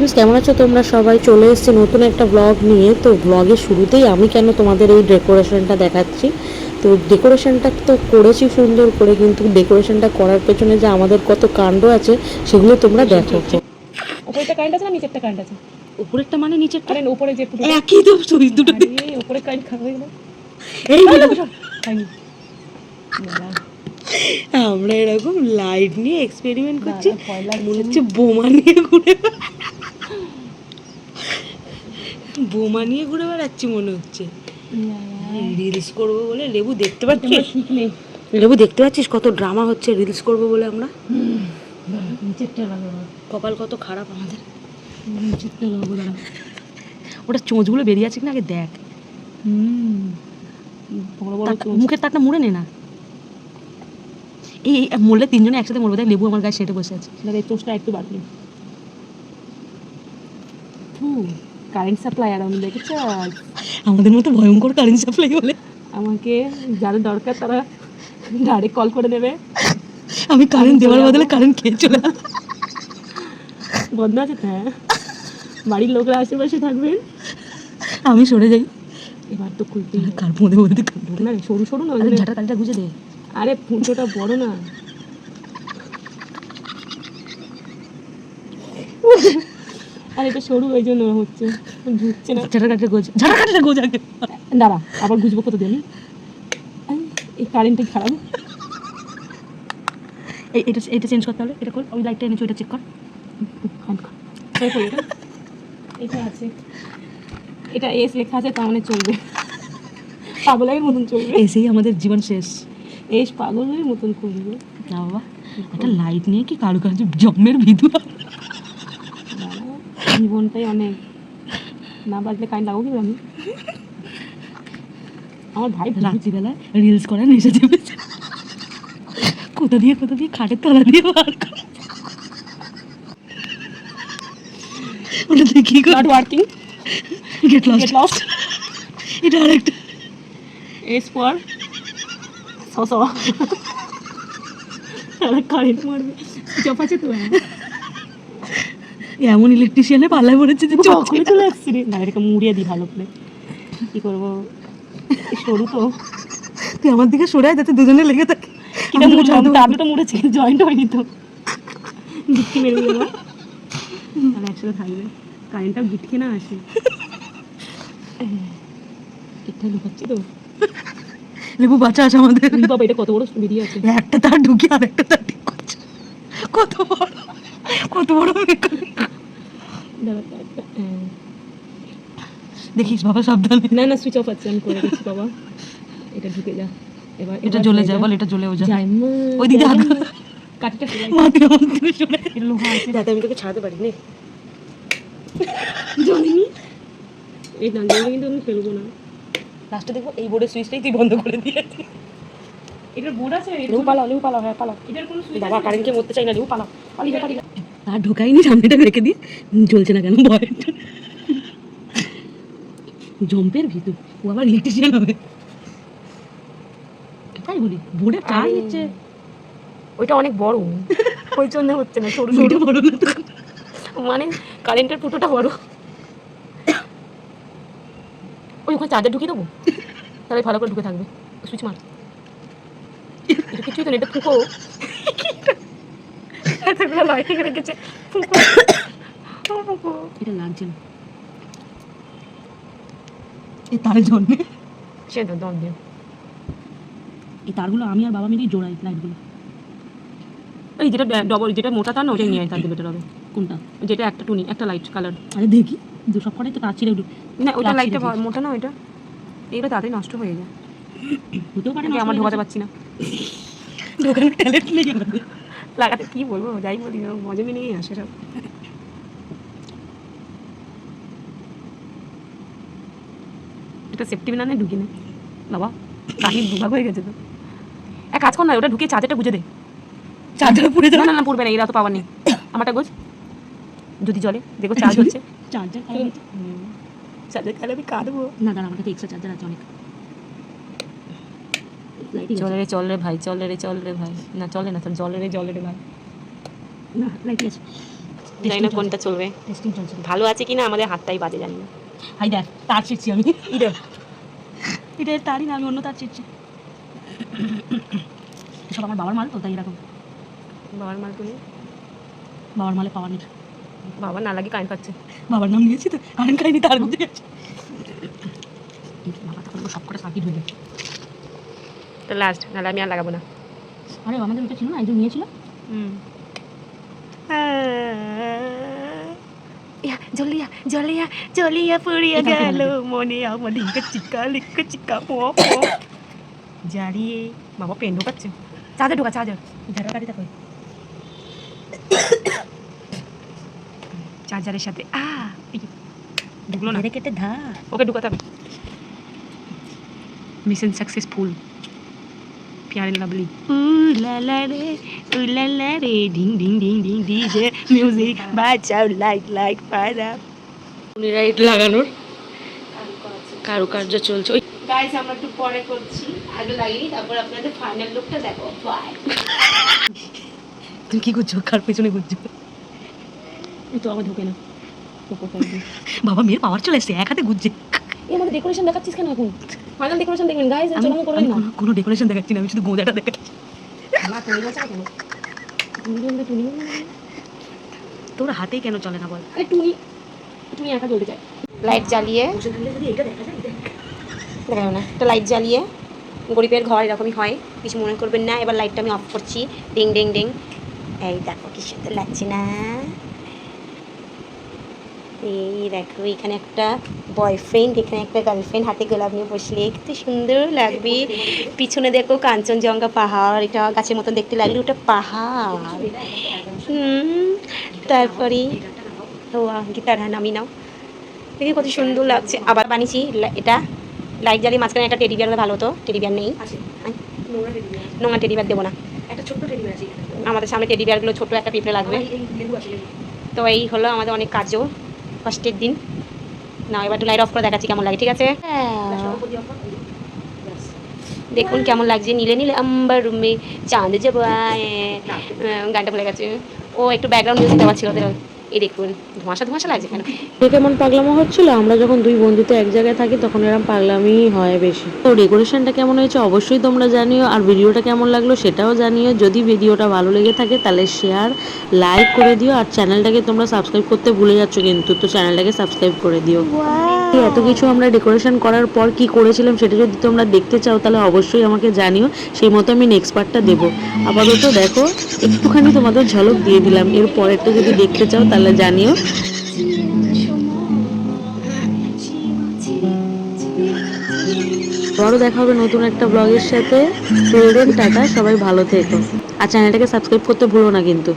Friends কেমন আছো তোমরা? সবাই চলে এসেছি নতুন একটা ব্লগ নিয়ে। তো ব্লগের শুরুতেই আমি কেন তোমাদের এই ডেকোরেশনটা দেখাচ্ছি? তো ডেকোরেশনটা তো করেছি সুন্দর করে কিন্তু ডেকোরেশনটা করার পেছনে যে আমাদের কত কাণ্ড আছে সেগুলো তোমরা দেখো। উপরেরটা কারেন্ট আছে না নিচেরটা কারেন্ট আছে? উপরেরটা মানে নিচের আরে উপরে যে একই তো সুইচ দুটো উপরে কারেন্ট খারাপ হয়ে গেল। এই আমরা এরকম লাইট নিয়ে এক্সপেরিমেন্ট করছি। মনে হচ্ছে বোমা নিয়ে ঘুরে বোমা নিয়ে ঘুরে বেড়াচ্ছি মনে হচ্ছে। রিলস করব বলে লেবু দেখতে পাচ্ছিস? লেবু দেখতে পাচ্ছিস? কত ড্রামা হচ্ছে রিলস করব বলে আমরা? কপাল কত খারাপ আমাদের। ওটা চোঁচগুলো বেরিয়ে আছে কিনা আগে দেখ। হুম। বড় বড় মুখের তাকটা মুড়ে নে না। এই মরলে তিনজনে একসাথে মরবে দেখ লেবু আমার গায়ে সেটে বসে আছে। একটু বাড়লি কারেন্ট সাপ্লাই আর আমি দেখেছ আমাদের মতো ভয়ঙ্কর কারেন্ট সাপ্লাই বলে। আমাকে যাদের দরকার তারা ডাইরেক্ট কল করে দেবে। আমি কারেন্ট দেওয়ার বদলে কারেন্ট খেয়ে চলে। বন্ধ আছে হ্যাঁ। বাড়ির লোকরা আশেপাশে থাকবেন আমি সরে যাই। এবার তো খুলতেই হবে। কার মধ্যে মধ্যে না সরু সরু না ঝাঁটার কালিটা গুজে দে। আরে ফুটোটা বড় না। আরে এটা সরু ওই জন্য হচ্ছে। ঢুকছে না। ঝাঁটার কালিটা গোজ ঝাঁটার কালিটা গোজ আগে। দাঁড়া আবার বুঝব কত দিয়ে এই কারেন্টটাই খারাপ? এই এটা এটা চেঞ্জ করতে হবে এটা কর। ওই লাইটটা এনেছো এটা চেক কর। এটা? আছে। এটা এস লেখা আছে তার মানে চলবে। পাগলের মতন চলবে। এসেই আমাদের জীবন শেষ। এস পাগলের মতন করবে। না বাবা একটা লাইট নিয়ে কি কারও কাছে জমের ভিতু দাঁড়া, অনেক। না বাজলে কারেন্ট লাগাবো কি আমি আমার ভাই রাত্রিবেলায় রিলস করার নেশা চেপেছে কোথা দিয়ে কোথা দিয়ে? খাটের তলা দিয়ে বার করে। ওটা কি not working get lost get lost এটা আরেকটা। এস ফর সস কারেন্ট মারবে। চপ আছে তো? হ্যাঁ এমন ইলেকট্রিশিয়ানে পাল্লায় পড়েছে যে চোখ চলে আসছি রে। না এটাকে মুড়িয়ে দিই ভালো করে। কি করব? সরু তো। তুই আমার দিকে সরে যাতে দুজনে লেগে থাকে। কিনা মুড়ে তাবলেটা মুড়েছে জয়েন্ট হয়নি তো। গিটকি মেরে যাব তাহলে একসাথে থাকবে। কারেন্টটা গিটকে না আসে। এটা লুকাচ্ছি তো। লেবু বাচ্চা আছে আমাদের। বাবা এটা কত বড় বেরিয়ে আছে। একটা তার ঢুকি আর একটা তার ঠিক করছে। কত বড় কত বড় হ্যাঁ। দেখিস বাবা সাবধানে। না না সুইচ অফ আছে আমি করে দিচ্ছি বাবা। এটা ঢুকে যা। এবার এটা জ্বলে যায় বল এটা জ্বলেও যায় ওই দিকে যাই আগুন। মা। কাঠিটা ফেলাই মাটি আমার দিকে সরে এটা লোহা আছে। যাতে আমি তোকে ছাড়াতে পারি নে জ্বলেনি? এই না জ্বলে কিন্তু আমি ফেলব না। লাস্টে দেখব এই বোর্ডের সুইচটাই তুই বন্ধ করে দিয়েছিস এটার বোর্ড আছে লেবু পালাও লেবু পালাও হ্যাঁ পালাও। এটার কোনো সুইচ বাবা কারেন্টকে মরতে চাই না লেবু পালাও। পালিয়ে যা, পালিয়ে আর ঢোকাইনি সামনেটা রেখে দিয়ে। চলছে না কেন? ভয়। জম্পের ভিতর। ও আবার ইলেকট্রিশিয়ান হবে। তাই বলি বোর্ডে চার্জ হচ্ছে ওইটা অনেক বড়। ওই জন্য হচ্ছে না সরু সরু। বড় না মানে কারেন্টের ফুটোটা বড়। ওই ওখানে চার্জার ঢুকিয়ে দেবো? তাহলে ভালো করে ঢুকে থাকবে। সুইচ মার। এটা কিছুই তো এটা ফুকো এতগুলো লাইটিং রেখেছে। এটা লাগছে না। এই তারের জন্য। সে তো দম দিয়ে। এই তারগুলো আমি আর বাবা মিলেই জোড়াই লাইটগুলো এই যেটা ডবল যেটা মোটা তার না ওটাই নিয়ে তার বেটার হবে কোনটা? যেটা একটা টুনি একটা লাইট কালার আরে দেখি দু কটাই তো উঠে না ওটা লাইটটা মোটা না ওইটা? এইটা তাড়াতাড়ি নষ্ট হয়ে যায়। হতেও পারে আমার ঢোকাতে পারছি না। দোকানে ট্যালেন্ট নেই আমাদের লাগাতে কি বলব? যাই বলি মজা নিয়ে আসে সব। এটা সেফটি বিনা ঢুকি না। বাবা কাহির দুভাগ হয়ে গেছে তো। এক কাজ কর না ওটা ঢুকে চার্জারটা গুজে দে। চার্জার পুড়ে যাবে না না পড়বে না এরা তো পাওয়ার নেই। আমারটা গোজ যদি চলে দেখো চার্জ হচ্ছে। চার্জার চার্জার খালে আমি কাঁদবো। না দাঁড়া আমার কাছে এক্সট্রা চার্জার আছে অনেক। চলে রে চল রে ভাই চল রে চল রে ভাই। না চলে না চল রে জলে রে ভাই। না লাইটিং আছে জানি না কোনটা চলবে। টেস্টিং চলছে। ভালো আছে কি না আমাদের হাতটাই বাজে জানি না। হাই দেখ তার ছিটছি আমি। এটা এটা তারই না আমি অন্য তার ছিটছি। এসব আমার বাবার মাল তো তাই এরকম। বাবার মাল তুমি বাবার মালে পাওয়ার নেই। বাবা না লাগে কারেন্ট পাচ্ছে। বাবার নাম নিয়েছি তো কারেন্ট খাইনি তার মধ্যে বাবা তখন সব করে সার্কিট হয়ে যায় তো লাস্ট নাহলে আমি আর লাগাবো না। আরে আমাদের ওটা ছিল না একজন নিয়েছিল হুম। জলিয়া জলিয়া জলিয়া পুড়িয়া এটা গেল। মনে আমার লিঙ্কা চিকা লিঙ্কা চিকা পো জারিয়ে বাবা পেন ঢোকাচ্ছে। চার্জার ঢোকা চার্জার ঝাড়া কাটি চার্জারের সাথে। আ ঢুকলো না। কেটে ধা। ওকে ঢুকাতে হবে। মিশন সাকসেসফুল প্যারে লাভলি উলালা রে উলালা রে ঢিং ঢিং ঢিং ঢিং ডিজে মিউজিক বাজাও লাইট লাইট পারা লাইট লাগানোর কারুকার্য চলছে। ওই গাইস আমরা একটু পরে করছি। আগে লাগিয়ে তারপর আপনাদের ফাইনাল লুকটা দেখো। বাই তুমি কি করছ? কার পেছনে ঘুরছো এই তো আমার ঢুকে না। বাবা মেয়ের পাওয়ার চলে এসছে এক হাতে ঘুরছে। এই আমাদের ডেকোরেশন দেখাচ্ছিস কেন এখন? ফাইনাল ডেকোরেশন দেখবেন গাইস আমি চলো করবেন না। কোনো- ডেকোরেশন দেখাচ্ছি না আমি শুধু গোঁজাটা দেখাচ্ছি। না তুমি বলছো কেন? টুনি তোর হাতেই কেন চলে না বল? আরে টুনি টুনি একা জ্বলতে চায়। লাইট জ্বালিয়ে। বসে যদি এটা দেখা যায় না। একটা লাইট জ্বালিয়ে। গরিবের ঘর এরকমই হয়। কিছু মনে করবেন না। এবার লাইটটা আমি অফ করছি। ডিং ডিং ডিং এই দেখো কি সুন্দর লাগছে না। এই দেখো এখানে একটা বয়ফ্রেন্ড এখানে একটা গার্লফ্রেন্ড হাতে গোলাপ নিয়ে বসলে। কত সুন্দর লাগবে। পিছনে দেখো কাঞ্চনজঙ্ঘা পাহাড় এটা গাছের মতন দেখতে লাগল ওটা পাহাড়। হুম তারপরে ও গিটার হ্যাঁ নামি নাও। দেখি কত সুন্দর লাগছে। আবার বানিয়েছি এটা লাইট জ্বালিয়ে মাঝখানে একটা টেডি বিয়ার ভালো হতো। টেডি বিয়ার নেই। নোংরা টেডি বিয়ার দেবো না। আমাদের সামনে টেডি বিয়ারগুলো ছোটো একটা পিঁপড়ে লাগবে। তো এই হলো আমাদের অনেক কাজও। কষ্টের দিন। না এবার একটু লাইট অফ করে দেখাচ্ছি কেমন লাগে ঠিক আছে? দেখুন কেমন লাগছে নীলে নীলে আম্বার রুমে চাঁদ যাব গানটা বলে গেছে। ও একটু ব্যাকগ্রাউন্ড মিউজিক দেওয়া ছিল ওদের। এই দেখুন ধোঁয়াশা ধোঁয়াশা লাগছে কেন? কেমন পাগলামো হচ্ছিল? আমরা যখন দুই বন্ধুতে এক জায়গায় থাকি তখন এরকম পাগলামি হয় বেশি। তো ডেকোরেশনটা কেমন হয়েছে অবশ্যই তোমরা জানিও আর ভিডিওটা কেমন লাগল সেটাও জানিও। যদি ভিডিওটা ভালো লেগে থাকে তাহলে শেয়ার লাইক করে দিও আর চ্যানেলটাকে তোমরা সাবস্ক্রাইব করতে ভুলে যাচ্ছ কিন্তু তো চ্যানেলটাকে সাবস্ক্রাইব করে দিও। এত কিছু আমরা ডেকোরেশন করার পর কি করেছিলাম সেটা যদি তোমরা দেখতে চাও, তাহলে অবশ্যই আমাকে জানিও। সেই মতো আমি নেক্সট পার্টটা দেবো। আপাতত দেখো, একটুখানি তোমাদের ঝলক দিয়ে দিলাম। এর পরেরটা যদি দেখতে চাও, তাহলে জানিও। আবারও দেখা হবে নতুন একটা ব্লগের সাথে। টাটা, সবাই ভালো থেকো। আর চ্যানেলটাকে সাবস্ক্রাইব করতে ভুলো না কিন্তু।